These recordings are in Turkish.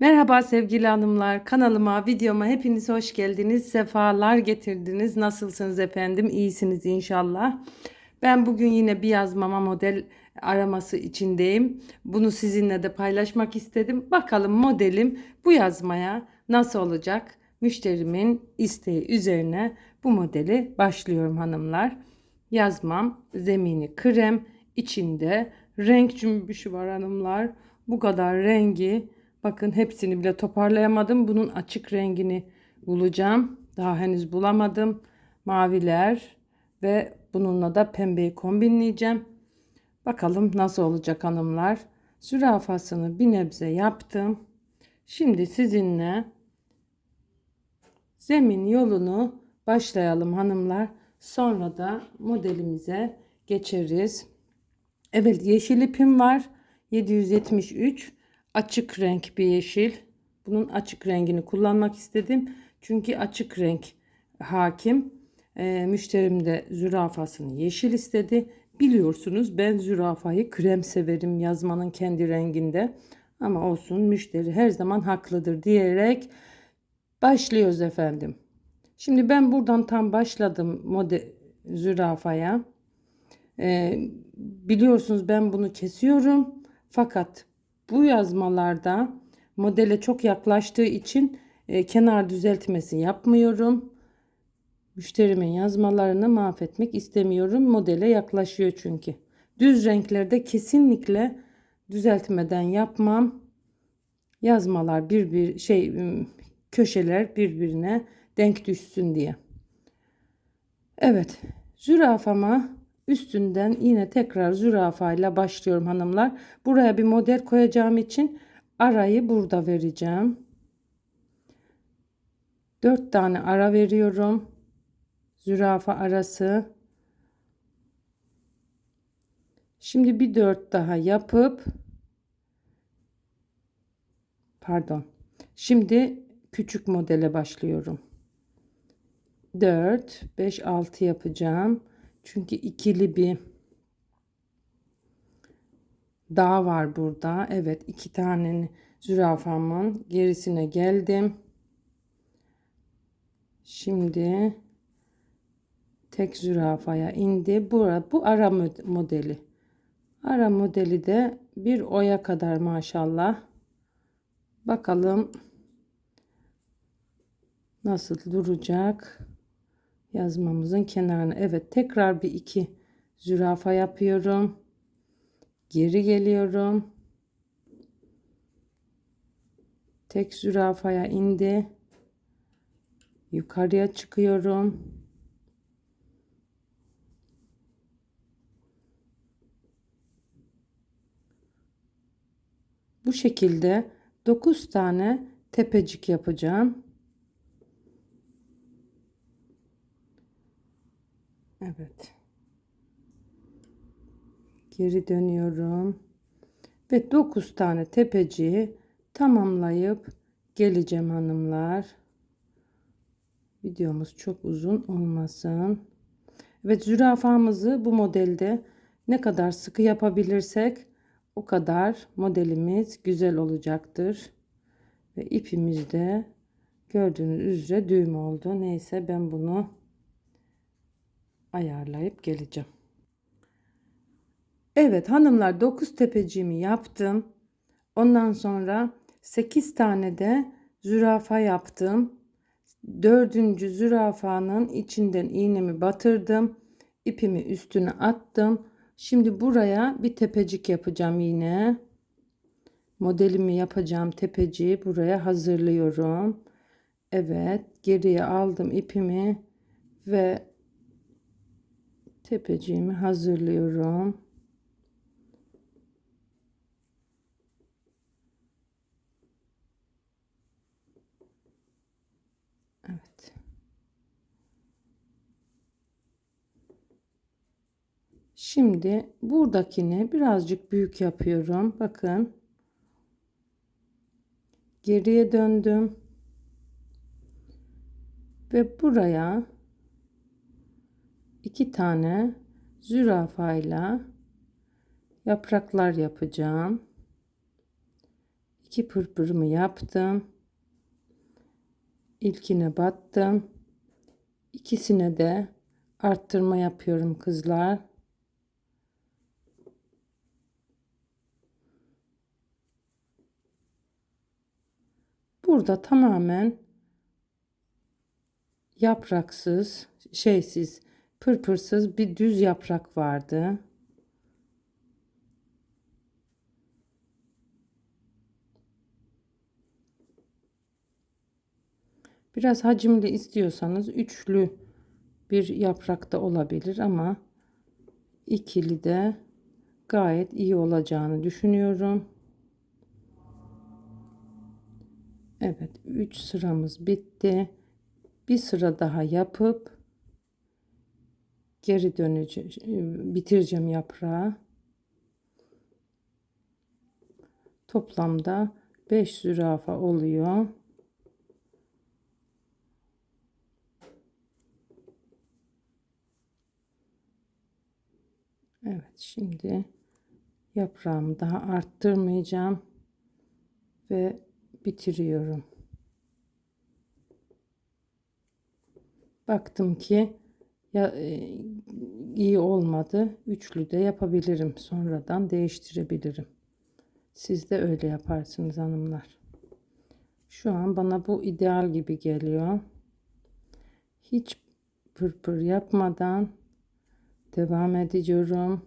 Merhaba sevgili hanımlar. Kanalıma, videoma hepiniz hoş geldiniz. Sefalar getirdiniz. Nasılsınız efendim? İyisiniz inşallah. Ben bugün yine bir yazmama model araması içindeyim. Bunu sizinle de paylaşmak istedim. Bakalım modelim bu yazmaya nasıl olacak? Müşterimin isteği üzerine bu modeli başlıyorum hanımlar. Yazmam zemini krem, içinde renk cümbüşü var hanımlar. Bu kadar rengi Bakın hepsini bile toparlayamadım. Bunun açık rengini bulacağım. Daha henüz bulamadım. Maviler ve bununla da pembeyi kombinleyeceğim. Bakalım nasıl olacak hanımlar. Zürafasını bir nebze yaptım. Şimdi sizinle zemin yolunu başlayalım hanımlar. Sonra da modelimize geçeriz. Evet yeşil ipim var. 773 açık renk bir yeşil. Bunun açık rengini kullanmak istedim. Çünkü açık renk hakim. E, müşterim de zürafasını yeşil istedi. Biliyorsunuz ben zürafayı krem severim yazmanın kendi renginde. Ama olsun müşteri her zaman haklıdır diyerek başlıyoruz efendim. Şimdi ben buradan tam başladım model zürafaya. E, biliyorsunuz ben bunu kesiyorum. Fakat bu yazmalarda modele çok yaklaştığı için e, kenar düzeltmesi yapmıyorum. Müşterimin yazmalarını mahvetmek istemiyorum. Modele yaklaşıyor çünkü. Düz renklerde kesinlikle düzeltmeden yapmam. Yazmalar bir bir şey köşeler birbirine denk düşsün diye. Evet, zürafama Üstünden yine tekrar zürafayla başlıyorum hanımlar. Buraya bir model koyacağım için arayı burada vereceğim. 4 tane ara veriyorum. Zürafa arası. Şimdi bir 4 daha yapıp pardon. Şimdi küçük modele başlıyorum. 4 5 6 yapacağım. Çünkü ikili bir dağ var burada. Evet iki tane zürafamın gerisine geldim. Şimdi tek zürafaya indi. Bu, bu ara modeli. Ara modeli de bir oya kadar maşallah. Bakalım nasıl duracak yazmamızın kenarına. Evet tekrar bir iki zürafa yapıyorum. Geri geliyorum. Tek zürafaya indi. Yukarıya çıkıyorum. Bu şekilde 9 tane tepecik yapacağım. Evet. Geri dönüyorum. Ve 9 tane tepeciyi tamamlayıp geleceğim hanımlar. Videomuz çok uzun olmasın. Evet zürafamızı bu modelde ne kadar sıkı yapabilirsek o kadar modelimiz güzel olacaktır. Ve ipimiz de gördüğünüz üzere düğüm oldu. Neyse ben bunu ayarlayıp geleceğim. Evet hanımlar 9 tepeciğimi yaptım. Ondan sonra 8 tane de zürafa yaptım. Dördüncü zürafanın içinden iğnemi batırdım. İpimi üstüne attım. Şimdi buraya bir tepecik yapacağım yine. Modelimi yapacağım tepeciği buraya hazırlıyorum. Evet geriye aldım ipimi ve tepeciğimi hazırlıyorum. Evet. Şimdi buradakini birazcık büyük yapıyorum. Bakın. Geriye döndüm. Ve buraya iki tane zürafayla yapraklar yapacağım. İki pırpırımı yaptım. İlkine battım. İkisine de arttırma yapıyorum kızlar. Burada tamamen yapraksız, şeysiz, pırpırsız bir düz yaprak vardı. Biraz hacimli istiyorsanız üçlü bir yaprak da olabilir ama ikili de gayet iyi olacağını düşünüyorum. Evet 3 sıramız bitti. Bir sıra daha yapıp geri döneceğim bitireceğim yaprağı. Toplamda 5 zürafa oluyor. Evet şimdi yaprağımı daha arttırmayacağım ve bitiriyorum. Baktım ki ya e, iyi olmadı. Üçlü de yapabilirim. Sonradan değiştirebilirim. Siz de öyle yaparsınız hanımlar. Şu an bana bu ideal gibi geliyor. Hiç pırpır yapmadan devam ediyorum.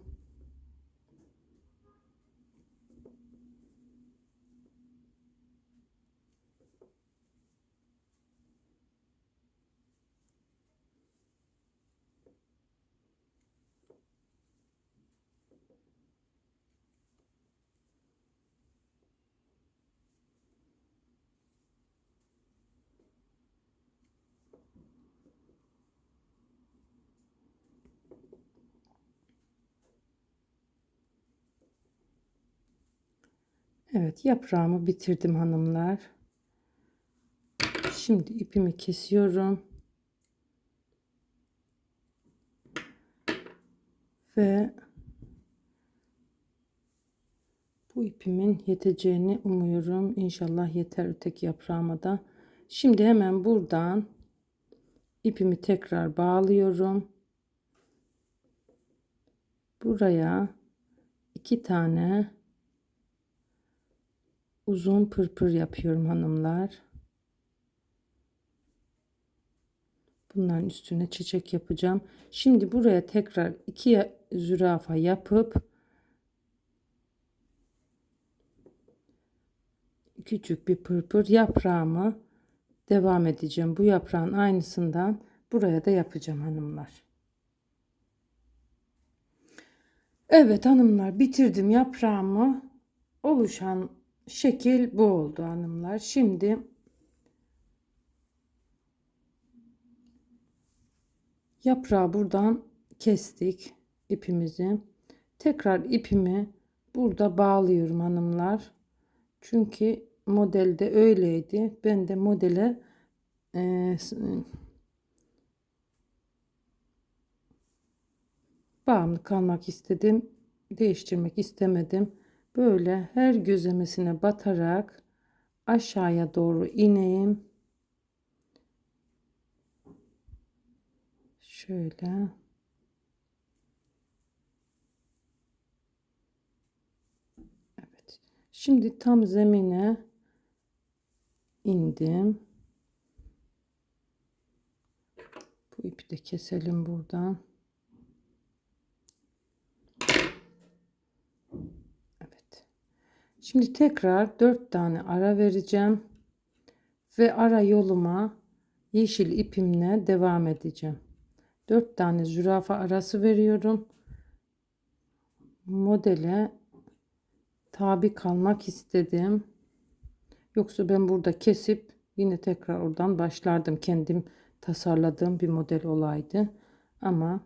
Evet yaprağımı bitirdim hanımlar. Şimdi ipimi kesiyorum. Ve bu ipimin yeteceğini umuyorum. İnşallah yeter öteki yaprağıma da. Şimdi hemen buradan ipimi tekrar bağlıyorum. Buraya iki tane uzun pırpır yapıyorum hanımlar. Bunların üstüne çiçek yapacağım. Şimdi buraya tekrar iki zürafa yapıp küçük bir pırpır yaprağımı devam edeceğim. Bu yaprağın aynısından buraya da yapacağım hanımlar. Evet hanımlar bitirdim yaprağımı. Oluşan şekil bu oldu hanımlar. Şimdi yaprağı buradan kestik ipimizi. Tekrar ipimi burada bağlıyorum hanımlar. Çünkü modelde öyleydi. Ben de modele e, bağımlı kalmak istedim. Değiştirmek istemedim. Böyle her gözlemesine batarak aşağıya doğru ineyim. Şöyle. Evet. Şimdi tam zemine indim. Bu ipi de keselim buradan. Şimdi tekrar 4 tane ara vereceğim. Ve ara yoluma yeşil ipimle devam edeceğim. 4 tane zürafa arası veriyorum. Modele tabi kalmak istedim. Yoksa ben burada kesip yine tekrar oradan başlardım. Kendim tasarladığım bir model olaydı. Ama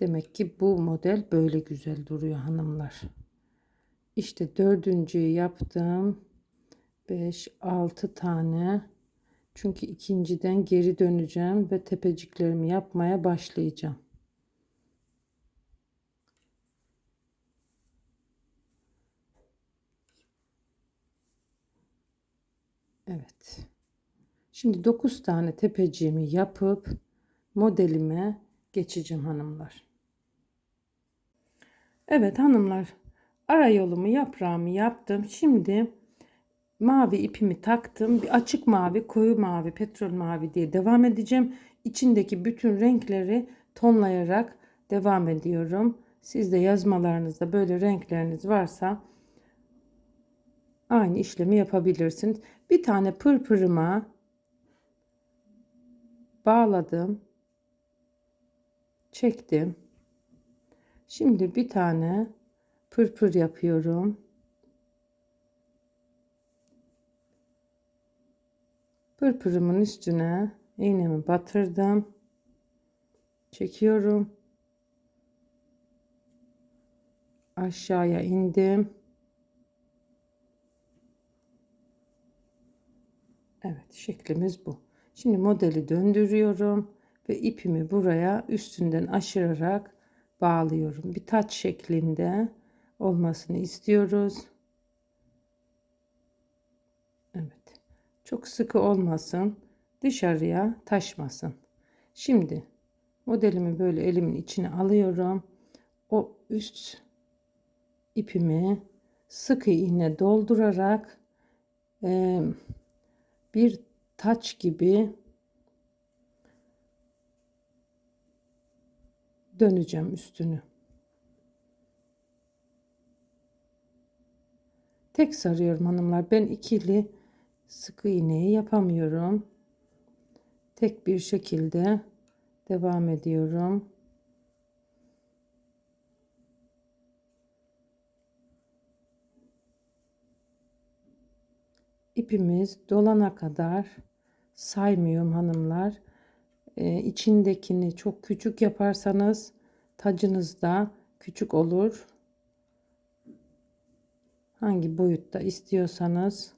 demek ki bu model böyle güzel duruyor hanımlar. İşte dördüncüyü yaptım. 5 6 tane. Çünkü ikinciden geri döneceğim ve tepeciklerimi yapmaya başlayacağım. Evet. Şimdi 9 tane tepeciğimi yapıp modelime geçeceğim hanımlar. Evet hanımlar ara yolumu yaprağımı yaptım. Şimdi mavi ipimi taktım. Bir açık mavi, koyu mavi, petrol mavi diye devam edeceğim. İçindeki bütün renkleri tonlayarak devam ediyorum. Siz de yazmalarınızda böyle renkleriniz varsa aynı işlemi yapabilirsiniz. Bir tane pırpırıma bağladım. Çektim. Şimdi bir tane pırpır yapıyorum. Pırpırımın üstüne iğnemi batırdım. Çekiyorum. Aşağıya indim. Evet şeklimiz bu. Şimdi modeli döndürüyorum ve ipimi buraya üstünden aşırarak bağlıyorum. Bir taç şeklinde olmasını istiyoruz. Evet. Çok sıkı olmasın. Dışarıya taşmasın. Şimdi modelimi böyle elimin içine alıyorum. O üst ipimi sıkı iğne doldurarak e, bir taç gibi döneceğim üstünü. Tek sarıyorum hanımlar. Ben ikili sıkı iğneyi yapamıyorum. Tek bir şekilde devam ediyorum. ipimiz dolana kadar saymıyorum hanımlar. Ee, içindekini çok küçük yaparsanız tacınız da küçük olur. Hangi boyutta istiyorsanız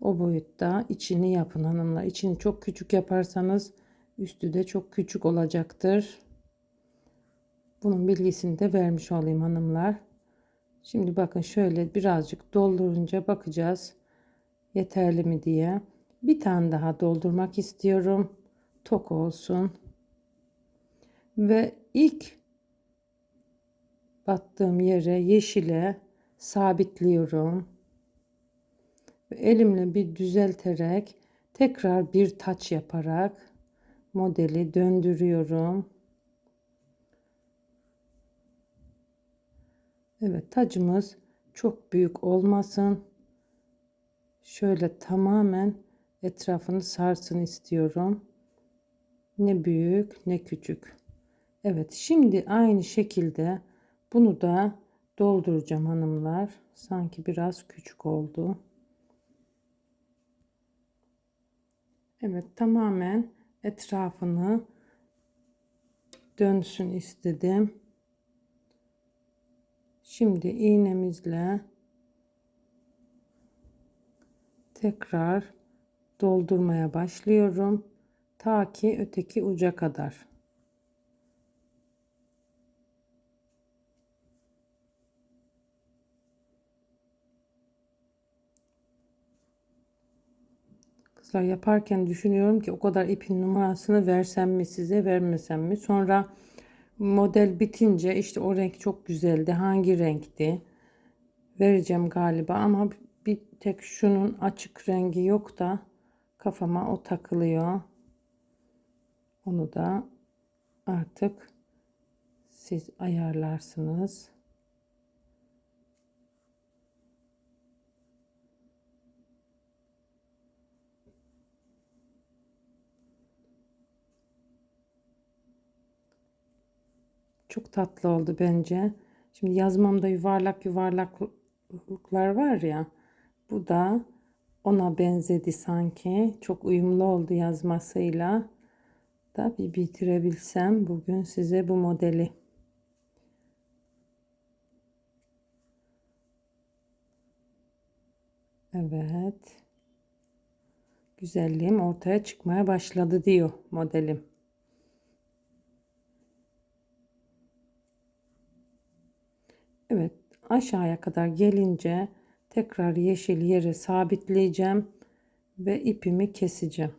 o boyutta içini yapın hanımlar. İçini çok küçük yaparsanız üstü de çok küçük olacaktır. Bunun bilgisini de vermiş olayım hanımlar. Şimdi bakın şöyle birazcık doldurunca bakacağız yeterli mi diye. Bir tane daha doldurmak istiyorum. Tok olsun. Ve ilk battığım yere yeşile sabitliyorum. Ve elimle bir düzelterek tekrar bir taç yaparak modeli döndürüyorum. Evet tacımız çok büyük olmasın şöyle tamamen etrafını sarsın istiyorum. Ne büyük ne küçük. Evet şimdi aynı şekilde bunu da dolduracağım hanımlar. Sanki biraz küçük oldu. Evet tamamen etrafını dönsün istedim. Şimdi iğnemizle tekrar doldurmaya başlıyorum. Ta ki öteki uca kadar. Kızlar yaparken düşünüyorum ki o kadar ipin numarasını versem mi size vermesem mi? Sonra model bitince işte o renk çok güzeldi. Hangi renkti? Vereceğim galiba ama bir tek şunun açık rengi yok da kafama o takılıyor. Onu da artık siz ayarlarsınız. Çok tatlı oldu bence. Şimdi yazmamda yuvarlak yuvarlaklıklar var ya. Bu da ona benzedi sanki. Çok uyumlu oldu yazmasıyla. Da bir bitirebilsem bugün size bu modeli. Evet. Güzelliğim ortaya çıkmaya başladı diyor modelim. Evet aşağıya kadar gelince tekrar yeşil yere sabitleyeceğim ve ipimi keseceğim.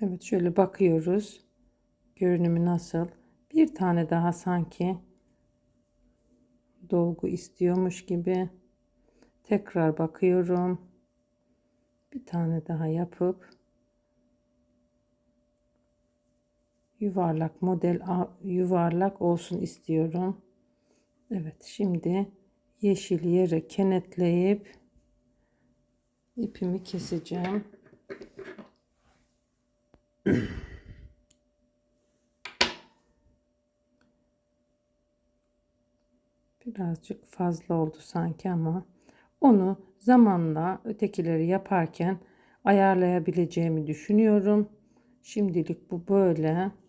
Evet şöyle bakıyoruz. Görünümü nasıl? Bir tane daha sanki dolgu istiyormuş gibi. Tekrar bakıyorum. Bir tane daha yapıp yuvarlak model yuvarlak olsun istiyorum. Evet şimdi yeşil yere kenetleyip ipimi keseceğim. Birazcık fazla oldu sanki ama onu zamanla ötekileri yaparken ayarlayabileceğimi düşünüyorum. Şimdilik bu böyle.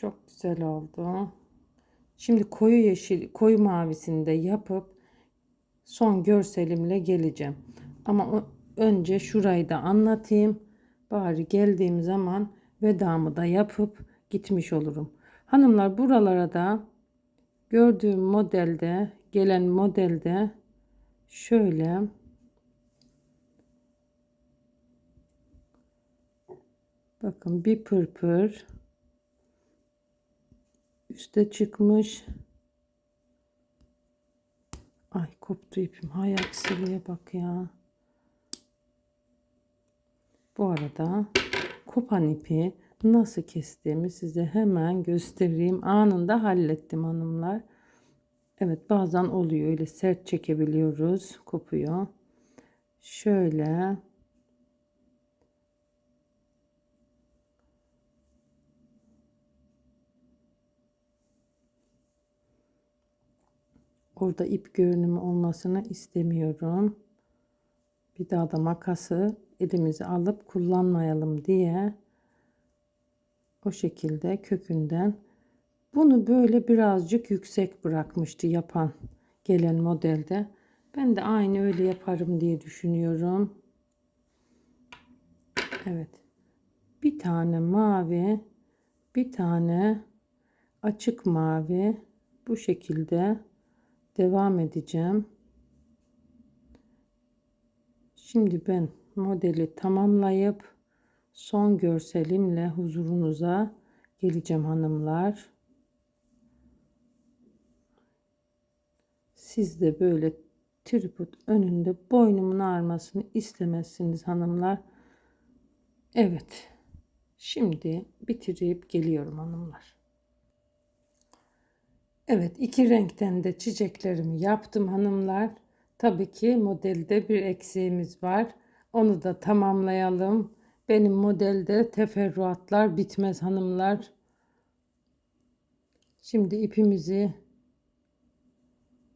Çok güzel oldu. Şimdi koyu yeşil, koyu mavisini de yapıp son görselimle geleceğim. Ama önce şurayı da anlatayım. Bari geldiğim zaman vedamı da yapıp gitmiş olurum. Hanımlar buralara da gördüğüm modelde gelen modelde şöyle bakın bir pırpır üste çıkmış ay koptu ipim hay aksiliğe bak ya bu arada kopan ipi nasıl kestiğimi size hemen göstereyim. Anında hallettim hanımlar. Evet bazen oluyor öyle sert çekebiliyoruz. Kopuyor. Şöyle Orada ip görünümü olmasını istemiyorum. Bir daha da makası elimize alıp kullanmayalım diye o şekilde kökünden bunu böyle birazcık yüksek bırakmıştı yapan gelen modelde. Ben de aynı öyle yaparım diye düşünüyorum. Evet. Bir tane mavi, bir tane açık mavi bu şekilde devam edeceğim. Şimdi ben modeli tamamlayıp son görselimle huzurunuza geleceğim hanımlar. Siz de böyle tripod önünde boynumun ağrımasını istemezsiniz hanımlar. Evet. Şimdi bitirip geliyorum hanımlar. Evet iki renkten de çiçeklerimi yaptım hanımlar. Tabii ki modelde bir eksiğimiz var. Onu da tamamlayalım. Benim modelde teferruatlar bitmez hanımlar. Şimdi ipimizi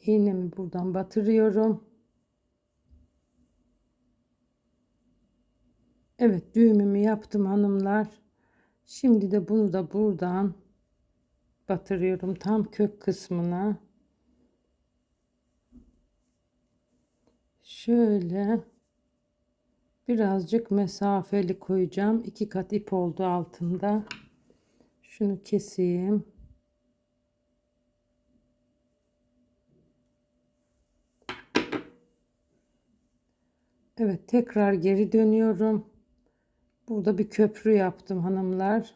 iğnemi buradan batırıyorum. Evet düğümümü yaptım hanımlar. Şimdi de bunu da buradan batırıyorum tam kök kısmına. Şöyle birazcık mesafeli koyacağım. iki kat ip oldu altında. Şunu keseyim. Evet tekrar geri dönüyorum. Burada bir köprü yaptım hanımlar.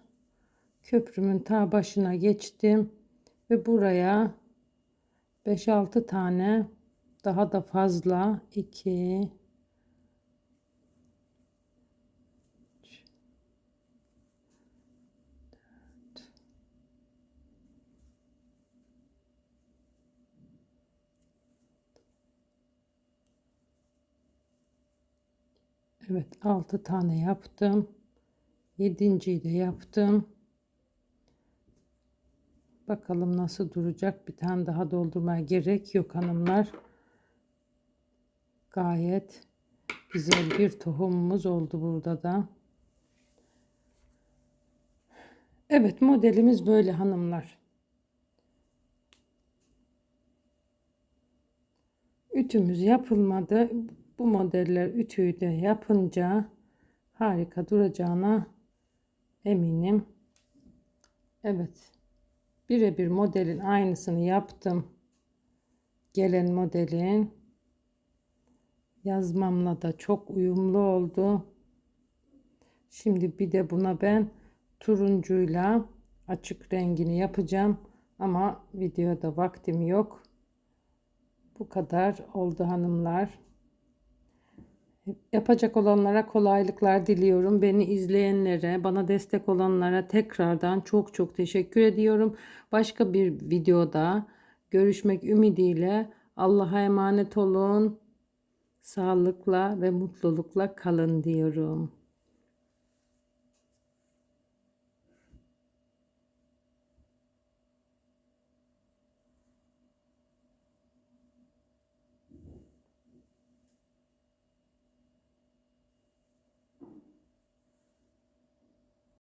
Köprümün ta başına geçtim ve buraya 5-6 tane daha da fazla 2 Evet 6 tane yaptım. 7.yi de yaptım. Bakalım nasıl duracak. Bir tane daha doldurmaya gerek yok hanımlar. Gayet güzel bir tohumumuz oldu burada da. Evet modelimiz böyle hanımlar. Ütümüz yapılmadı. Bu modeller ütüyü de yapınca harika duracağına eminim. Evet. Birebir modelin aynısını yaptım. gelen modelin yazmamla da çok uyumlu oldu. Şimdi bir de buna ben turuncuyla açık rengini yapacağım ama videoda vaktim yok. Bu kadar oldu hanımlar. Yapacak olanlara kolaylıklar diliyorum. Beni izleyenlere, bana destek olanlara tekrardan çok çok teşekkür ediyorum. Başka bir videoda görüşmek ümidiyle Allah'a emanet olun. Sağlıkla ve mutlulukla kalın diyorum.